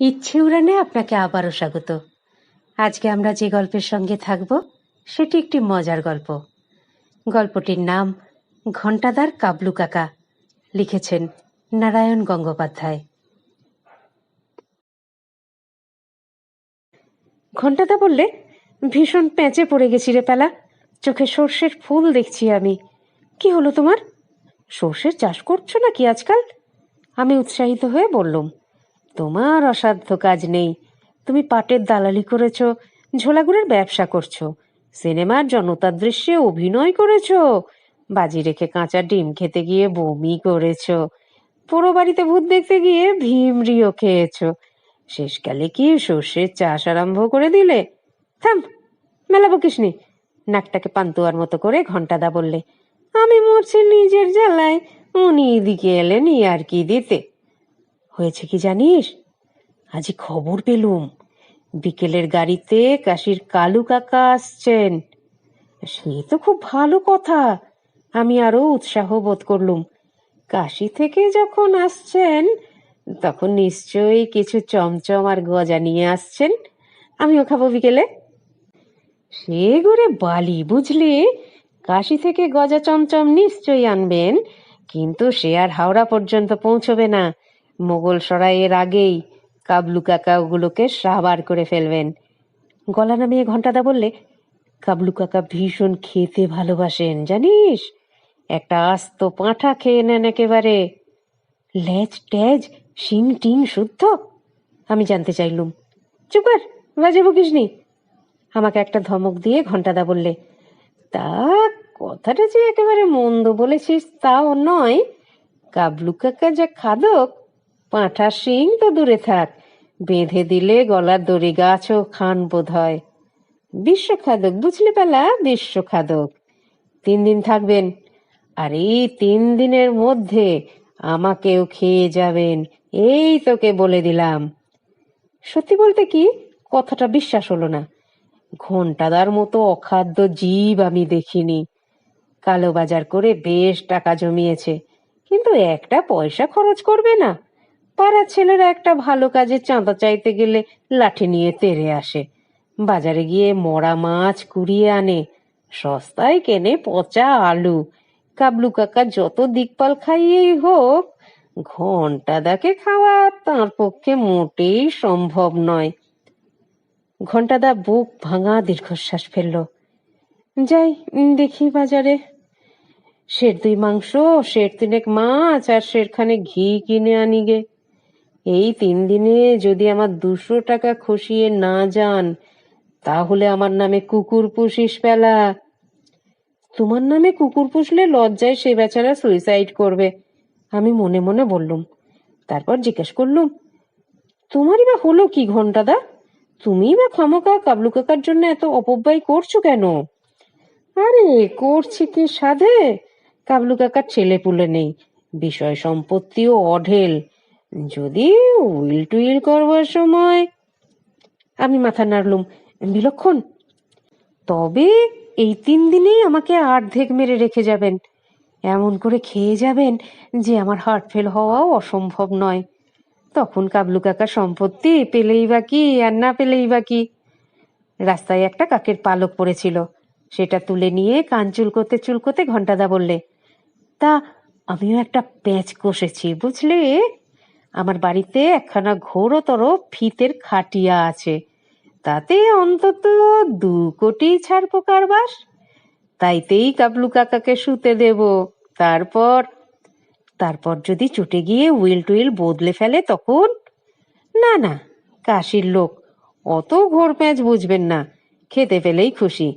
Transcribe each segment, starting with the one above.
ইচ্ছে উড়ানে আপনাকে আবারও স্বাগত। আজকে আমরা যে গল্পের সঙ্গে থাকব, সেটি একটি মজার গল্প। গল্পটির নাম ঘণ্টাদার কাবলু কাকা, লিখেছেন নারায়ণ গঙ্গোপাধ্যায়। ঘণ্টাদা বললে, ভীষণ প্যাঁচে পড়ে গেছি রে পেলা, চোখে সর্ষের ফুল দেখছি আমি। কি হলো তোমার? সর্ষের চাষ করছ নাকি আজকাল? আমি উৎসাহিত হয়ে বললুম তোমার অসাধ্য কাজ নেই। তুমি পাটের দালালি করেছ, ঝোলাগুড়ের ব্যবসা করছ, সিনেমার জনতার দৃশ্যে অভিনয় করেছ, বাজি রেখে কাঁচা ডিম খেতে গিয়ে বমি করেছ, পোড়ো বাড়িতে ভূত দেখতে গিয়ে ভীমরিও খেয়েছো। শেষকালে কি সর্ষের চাষ আরম্ভ করে দিলে? থাম মেলা বকিসনি নাকটাকে পান্তুয়ার মতো করে ঘন্টাদা বললে, আমি মরছি নিজের জ্বালায়, উনি এদিকে এলেন আর কি দিতে? হয়েছে কি জানিস? আজ খবর পেলুম। বিকেলের গাড়িতে কাশির কালু কাকা আসছেন। সে তো খুব ভালো কথা। আমি আরও উৎসাহ বোধ করলুম। কাশি থেকে যখন আসছেন, তখন নিশ্চয়ই কিছু চমচম আর গজা নিয়ে আসছেন। আমিও খাব বিকেলে। সে ঘুরে বালি বুঝলি, কাশি থেকে গজা চমচম নিশ্চয়ই আনবেন, কিন্তু সে আর হাওড়া পর্যন্ত পৌঁছবে না। মোগল সরাইয়ের আগেই কাবলু কাকা ওগুলোকে সাবার করে ফেলবেন। গলা নামিয়ে ঘন্টাদা বললে, কাবলু কাকা ভীষণ খেতে ভালোবাসেন, জানিস? একটা আস্ত পাঁঠা খেয়ে নেন একেবারে। লেজ টেজ, শিং টিং শুদ্ধ? আমি জানতে চাইলুম। চুপ কর, বাজে বকিসনি আমাকে একটা ধমক দিয়ে ঘন্টাদা বললে, তা কথাটা যে একেবারে মন্দ বলেছিস তাও নয়। কাবলু কাকা যা খাদক পাঁঠা শিং তো দূরে থাক, বেঁধে দিলে গলার দড়ি গাছও খান বোধ হয় বিশ্বখাদক, বুঝলে পেলা, বিশ্বখাদক। তিন দিন থাকবেন, আর এই তিন দিনের মধ্যে আমাকেও খেয়ে যাবেন, এই তোকে বলে দিলাম। সত্যি বলতে কি, কথাটা বিশ্বাস হলো না। ঘন্টাদার মতো অখাদ্য জীব আমি দেখিনি। কালো বাজার করে বেশ টাকা জমিয়েছে, কিন্তু একটা পয়সা খরচ করবে না। পাড়ার ছেলেরা একটা ভালো কাজে চাঁদা চাইতে গেলে লাঠি নিয়ে তেরে আসে। বাজারে গিয়ে মরা মাছ কুড়িয়ে আনে, সস্তায় কেনে পচা আলু। কাবলু কাকা যত দিকপাল খাইয়েই হোক ঘন্টাদাকে খাওয়া তার পক্ষে মোটেই সম্ভব নয়। ঘন্টাদা বুক ভাঙা দীর্ঘশ্বাস ফেলল। যাই, দেখি বাজারে। শের দুই মাংস, শের তিনেক মাছ, আর শেরখানে ঘি কিনে আনি গে। এই তিন দিনে যদি আমার দুশো টাকা খসিয়ে না যান, তাহলে আমার নামে কুকুর পুষিস পেলা। তোমার নামে কুকুর পুষলে লজ্জায় সে বেচারা সুইসাইড করবে, আমি মনে মনে বললুম। তারপর জিজ্ঞেস করলুম, তোমারই বা হলো কি ঘন্টাদা তুমি বা খামোকা কাবলু কাকার জন্য এত অপব্যয় করছ কেন? আরে, করছি কি সাধে? কাবলু কাকার ছেলে পুলে নেই, বিষয় সম্পত্তিও অঢেল। যদি উইল টুইল করবার সময়। আমি মাথা নাড়লুম, বিলক্ষণ, তবে এই তিন দিনেই আমাকে আর্ধেক মেরে রেখে যাবেন। এমন করে খেয়ে যাবেন যে আমার হার্ট ফেল হওয়াও অসম্ভব নয়। তখন কাবলু কাকার সম্পত্তি পেলেই বা কি আর না পেলেই বা কি। রাস্তায় একটা কাকের পালক পড়েছিল, সেটা তুলে নিয়ে কান চুলকোতে চুলকোতে ঘন্টাদা বললে, তা আমিও একটা প্যাঁচ কষেছি, বুঝলে? আমার বাড়িতে একখানা ঘোরতর ফিতের খাটিয়া আছে। তাতে অন্তত দু কোটি ছাড় পোকার বাস তাইতেই কাবলু কাকাকে শুতে দেব। তারপর তারপর যদি চুটে গিয়ে উইল টুইল বদলে ফেলে তখন? না না, কাশির লোক, অত ঘোর প্যাঁচ বুঝবেন না, খেতে পেলেই খুশি।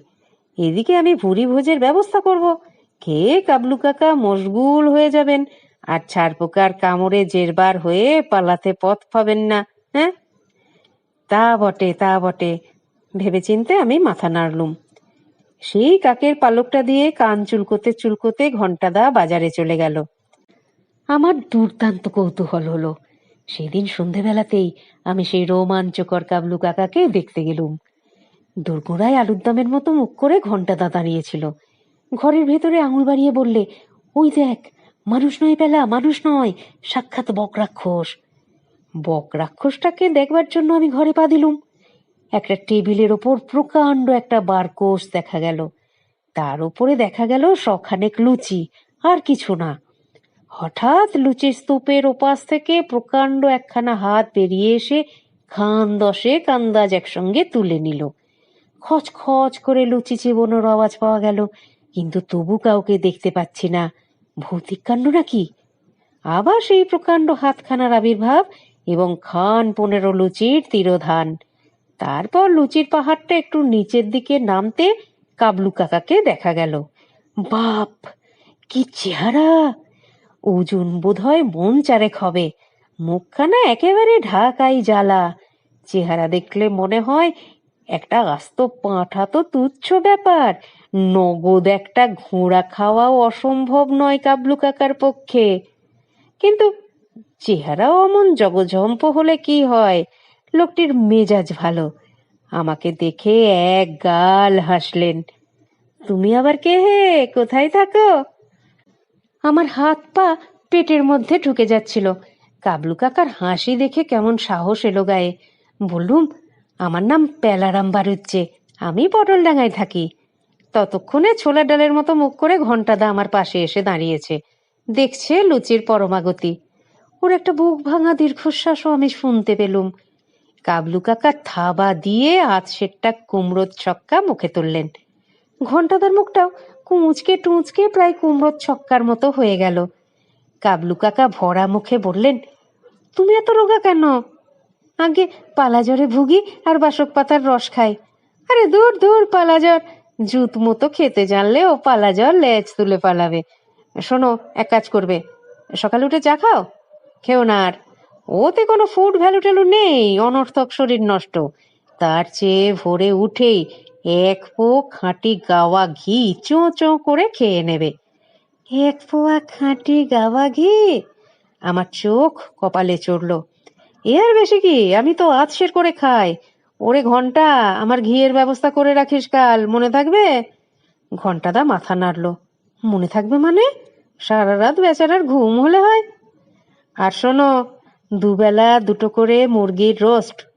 এদিকে আমি ভুরি ভোজের ব্যবস্থা করব। খেয়ে কাবলু কাকা মশগুল হয়ে যাবেন। আর ছাড় পোকার কামড়ে জেরবার হয়ে পালাতে পথ পাবেন না হ্যাঁ? তা বটে তা বটে। ভেবেচিন্তে আমি মাথা নাড়লুম। সেই কাকের পালকটা দিয়ে কান চুলকোতে চুলকোতে ঘন্টাদা বাজারে চলে গেল। আমার দুর্দান্ত কৌতূহল হলো। সেদিন সন্ধেবেলাতেই আমি সেই রোমাঞ্চকর কাবলু কাকাকে দেখতে গেলুম। দোরগোড়ায় আলুর দমের মতো মুখ করে ঘন্টাদা দাঁড়িয়েছিল। ঘরের ভেতরে আঙুল বাড়িয়ে বললে, ওই দেখ মানুষ নয় পেলা মানুষ নয়। সাক্ষাৎ বক রাক্ষস। বক রাক্ষসটাকে দেখবার জন্য আমি ঘরে পা দিলুম। একটা টেবিলের ওপর প্রকাণ্ড একটা বারকোষ দেখা গেল। তার উপরে দেখা গেল শখানেক লুচি, আর কিছু না। হঠাৎ লুচির স্তূপের ওপাশ থেকে প্রকাণ্ড একখানা হাত বেরিয়ে এসে খান দশে আন্দাজ একসঙ্গে তুলে নিল। খচ খচ করে লুচি চিবোনোর আওয়াজ পাওয়া গেল, কিন্তু তবু কাউকে দেখতে পাচ্ছি না। ভৌতিক কাণ্ড নাকি আবার সেই প্রকাণ্ড হাতখানার আবির্ভাব এবং খান পনেরো লুচির তিরোধান। তারপর লুচির পাহাড়টা একটু নিচের দিকে নামতে কাবলু কাকাকে দেখা গেল। বাপ! কি চেহারা! ওজন বোধ হয় মন চারেক হবে। মুখখানা একেবারে ঢাকাই জ্বালা। চেহারা দেখলে মনে হয় একটা আস্ত পাঁঠা তো তুচ্ছ ব্যাপার। নগদ একটা ঘোড়া খাওয়াও অসম্ভব নয় কাবলু কাকার পক্ষে। কিন্তু চেহারাও অমন জগজম্প হলে কি হয়? লোকটির মেজাজ ভালো। আমাকে দেখে এক গাল হাসলেন, তুমি আবার কে হে? কোথায় থাকো? আমার হাত পা পেটের মধ্যে ঢুকে যাচ্ছিল। কাবলু কাকার হাসি দেখে কেমন সাহস এলো গায়ে। বললুম আমার নাম পেলারাম বারুচ্ছে আমি পটলডাঙ্গায় থাকি। ততক্ষণে ছোলা ডালের মতো মুখ করে ঘন্টাদা আমার পাশে এসে দাঁড়িয়েছে। দেখছে লুচির পরমাগতি। ওর একটা বুক ভাঙা দীর্ঘশ্বাসও আমি শুনতে পেলুম। কাবলু কাকা থাবা দিয়ে আত সেটটা কুমড়োর ছক্কা মুখে তুললেন। ঘন্টাদার মুখটাও কুঁচকে টুঁচকে প্রায় কুমড়োর ছক্কার মতো হয়ে গেল। কাবলু কাকা ভরা মুখে বললেন, তুমি এত রোগা কেন? আগে পালাজরে ভুগি আর বাসক পাতার রস খাই। আরে দূর দূর পালাজর। জুত মতো খেতে জানলে ও পালাজর লেজ তুলে পালাবে। শোনো, এক কাজ করবে। সকালে উঠে চা খাও। খেও না আর। ওতে কোনো ফুড ভ্যালু ট্যালু নেই, অনর্থক শরীর নষ্ট। তার চেয়ে ভোরে উঠেই এক পো খাঁটি গাওয়া ঘি চোঁ চোঁ করে খেয়ে নেবে। এক পোয়া খাঁটি গাওয়া ঘি? আমার চোখ কপালে চড়ল। এ আর বেশি কি? আমি তো আতসের করে খাই। ওরে ঘণ্টা, আমার ঘিয়ের ব্যবস্থা করে রাখিস কাল, মনে থাকবে? ঘন্টাদা মাথা নাড়ল। মনে থাকবে মানে? সারা রাত বেচারার ঘুম হলে হয়। আর শোনো, দুবেলা দুটো করে মুরগির রোস্ট।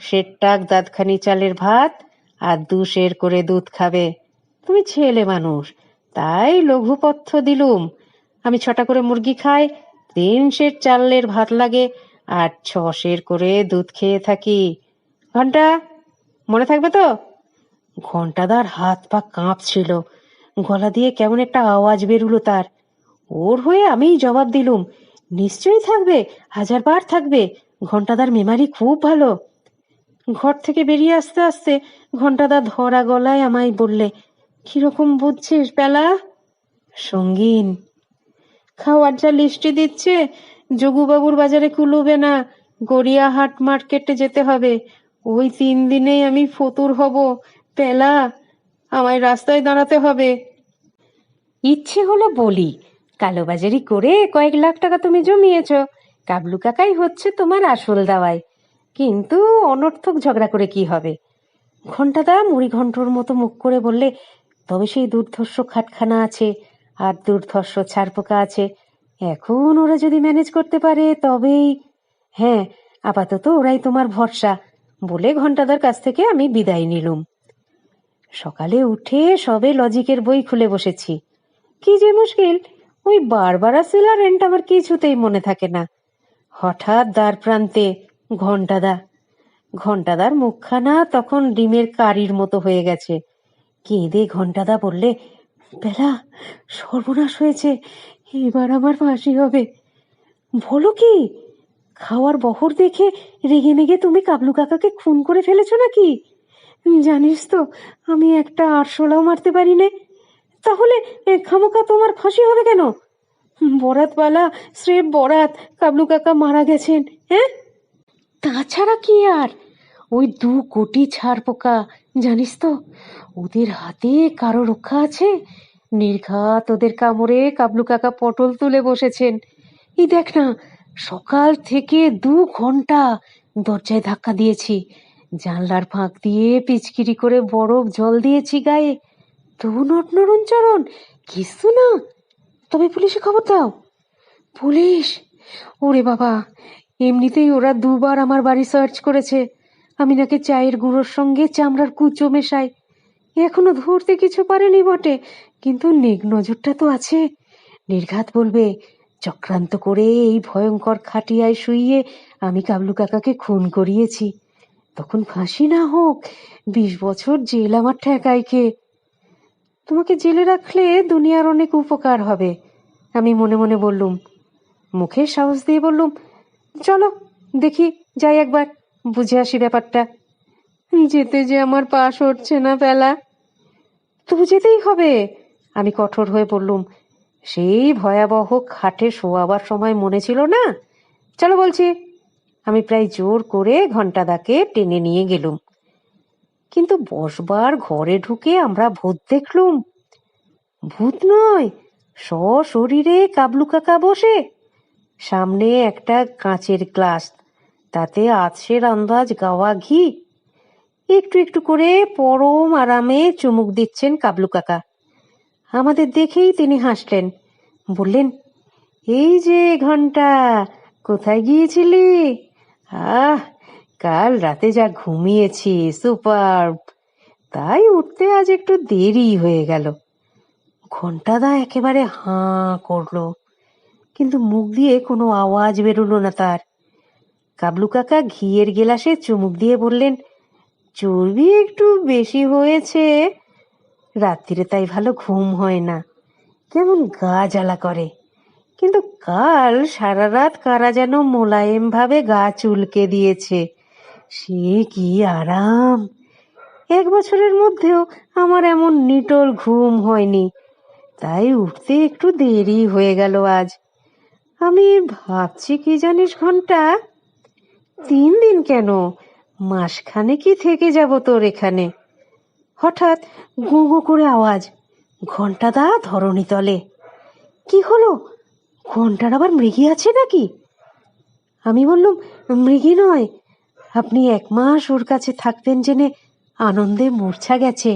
সেরটাক দাঁতখানি চালের ভাত আর দু শের করে দুধ খাবে। তুমি ছেলে মানুষ, তাই লঘুপথ্য দিলুম। আমি ছটা করে মুরগি খাই, তিন শের চালের ভাত লাগে আর ছ সের করে দুধ খেয়ে থাকি। ঘণ্টা, মনে থাকবে তো? ঘন্টাদার হাত পা কাঁপছিল। গলা দিয়ে কেমন একটা আওয়াজ বেরুলো তার। ওর হয়ে আমিই জবাব দিলুম, নিশ্চয়ই থাকবে, হাজারবার থাকবে। ঘন্টাদার মেমারি খুব ভালো। ঘর থেকে বেরিয়ে আসতে আসতে ঘন্টাদা ধরা গলায় আমায় বললে, কীরকম বুঝছিস বেলা সঙ্গীন। খাওয়ার যা লিস্টি দিচ্ছে যোগুবাবুর বাজারে কুলুবে না গড়িয়াহাট মার্কেটে যেতে হবে? ওই তিন দিনেই আমি ফতুর হব। পেলা, আমায় রাস্তায় দাঁড়াতে হবে। ইচ্ছে হলো বলি, কালোবাজারি করে কয়েক লাখ টাকা তুমি জমিয়েছ। কাবলু কাকাই হচ্ছে তোমার আসল দাওয়াই কিন্তু অনর্থক ঝগড়া করে কি হবে? ঘন্টাদা মুড়ি ঘন্টর মতো মুখ করে বললে, তবে সেই দুর্ধর্ষ খাটখানা আছে, আর দুর্ধর্ষ ছাড়পোকা আছে। এখন ওরা যদি ম্যানেজ করতে পারে, তবেই হ্যাঁ আপাতত ওরাই তোমার ভরসা, বলে ঘন্টাদার কাছ থেকে আমি বিদায় নিলুম। সকালে উঠে সবে লজিকের বই খুলে বসেছি। কি যে মুশকিল, ওই বারবারা সিলারেন্ট আমার কিছুতেই মনে থাকে না। হঠাৎ দ্বার প্রান্তে ঘন্টাদা ঘন্টাদার মুখখানা তখন ডিমের কারির মতো হয়ে গেছে। কেঁদে ঘন্টাদা বললে, বেলা, সর্বনাশ হয়েছে এবার আমার ফাঁসি হবে। বলো কি, খাওয়ার বহর দেখে রেগে মেগে তুমি কাবলু কাকাকে খুন করে ফেলেছো নাকি? জানিস তো, আমি একটা আরশোলাও মারতে পারি না তাহলে খামোকা তোমার ফাঁসি হবে কেন? বরাতওয়ালা স্রেফ বরাত, কাবলু কাকা মারা গেছেন হ্যাঁ? তাছাড়া কি আর? ওই দু কোটি ছাড় পোকা জানিস তো, ওদের হাতে কারও রক্ষা আছে? নির্ঘাত ওদের কামড়ে কাবলু কাকা পটল তুলে বসেছেন। এই দেখ না, সকাল থেকে দু ঘণ্টা দরজায় ধাক্কা দিয়েছি। জানলার ফাঁক দিয়ে পিচকিরি করে বরফ জল দিয়েছি গায়ে। তবু নটনরণ চরণ কিছু না। তবে পুলিশে খবর দাও। পুলিশ? ওরে বাবা, এমনিতেই ওরা দুবার আমার বাড়ি সার্চ করেছে। আমি নাকি চায়ের গুঁড়োর সঙ্গে চামড়ার কুচো মেশাই। এখনও ধরতে কিছু পারেনি বটে। কিন্তু নেক নজরটা তো আছে। নির্ঘাত বলবে, চক্রান্ত করে এই ভয়ঙ্কর খাটিয়ায় শুইয়ে আমি কাবলু কাকাকে খুন করিয়েছি। তখন ফাঁসি না হোক, বিশ বছর জেল আমার ঠেকাইকে। তোমাকে জেলে রাখলে দুনিয়ার অনেক উপকার হবে, আমি মনে মনে বললুম। মুখে সাহস দিয়ে বললুম, চলো, দেখি, যাই একবার, বুঝে আসি ব্যাপারটা। যেতে যে আমার পা সরছে না পেলা তবু যেতেই হবে আমি কঠোর হয়ে বললুম, সেই ভয়াবহ খাটে শোয়াবার সময় মনে ছিল না? চলো বলছি। আমি প্রায় জোর করে ঘন্টাদাকে টেনে নিয়ে গেলুম। কিন্তু বসবার ঘরে ঢুকে আমরা ভূত দেখলুম। ভূত নয়, সশরীরে কাবলু কাকা বসে। সামনে একটা কাঁচের গ্লাস, তাতে আছের আন্দাজ গাওয়া ঘি। একটু একটু করে পরম আরামে চুমুক দিচ্ছেন কাবলু কাকা। আমাদের দেখেই তিনি হাসলেন। বললেন, এই যে ঘণ্টা, কোথায় গিয়েছিলি? আহ, কাল রাতে যা ঘুমিয়েছি সুপার তাই উঠতে আজ একটু দেরি হয়ে গেল। ঘন্টাদা একেবারে হাঁ করল, কিন্তু মুখ দিয়ে কোনো আওয়াজ বেরোলো না তার। কাবলু কাকা ঘিয়ের গেলাসে চুমুক দিয়ে বললেন, চর্বি একটু বেশি হয়েছে? রাত্রিরে তাই ভালো ঘুম হয় না। কেমন গা জ্বালা করে। কিন্তু কাল সারা রাত কারা যেন মোলায়েম ভাবে গা চুলকে দিয়েছে। সে কি আরাম। এক বছরের মধ্যেও আমার এমন নিটল ঘুম হয়নি। তাই উঠতে একটু দেরি হয়ে গেল আজ। আমি ভাবছি কি জানিস ঘণ্টা? তিন দিন কেন? মাসখানে কি থেকে যাব তোর এখানে। হঠাৎ গো গো করে আওয়াজ। ঘন্টাদা ধরণী তলে। কি হলো? ঘণ্টার আবার মৃগী আছে নাকি? আমি বললুম, মৃগী নয়। আপনি এক মাস ওর কাছে থাকবেন জেনে আনন্দে মূর্ছা গেছে।